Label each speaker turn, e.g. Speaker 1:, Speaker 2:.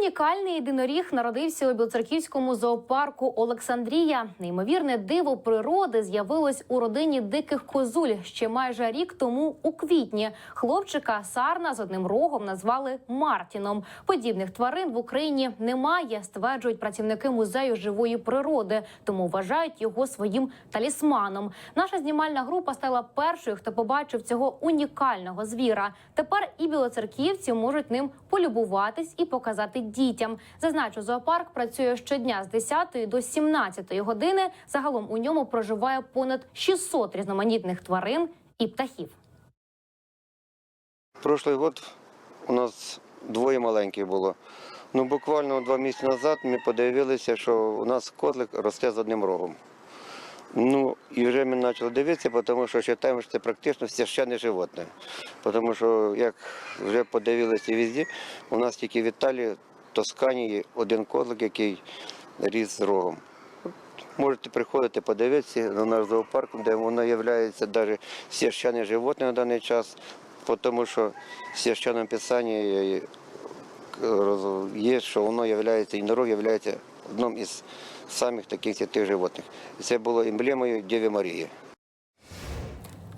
Speaker 1: Унікальний єдиноріг народився у Білоцерківському зоопарку Олександрія. Неймовірне диво природи з'явилось у родині диких козуль ще майже рік тому у квітні. Хлопчика Сарна з одним рогом назвали Мартіном. Подібних тварин в Україні немає, стверджують працівники музею живої природи, тому вважають його своїм талісманом. Наша знімальна група стала першою, хто побачив цього унікального звіра. Тепер і білоцерківці можуть ним полюбуватись і показати дітям. Зазначу, зоопарк працює щодня з 10 до 17 години. Загалом у ньому проживає понад 600 різноманітних тварин і птахів.
Speaker 2: Прошлый год у нас двоє маленьких було. Ну, буквально два місяці назад ми подивилися, що у нас котлик росте з одним рогом. Ну, і вже ми почали дивитися, тому що вважаємо, що це практично священне животне. Тому що, як вже подивилися везде, у нас тільки в Тоскані один котлик, який ріс з рогом. Можете приходити подивитися на наш зоопарк, де воно є навіть священне животне на даний час, тому що в священному писанні є- що воно є, єдинорог є одним із самих таких святих животних. Це було емблемою Дєві Марії.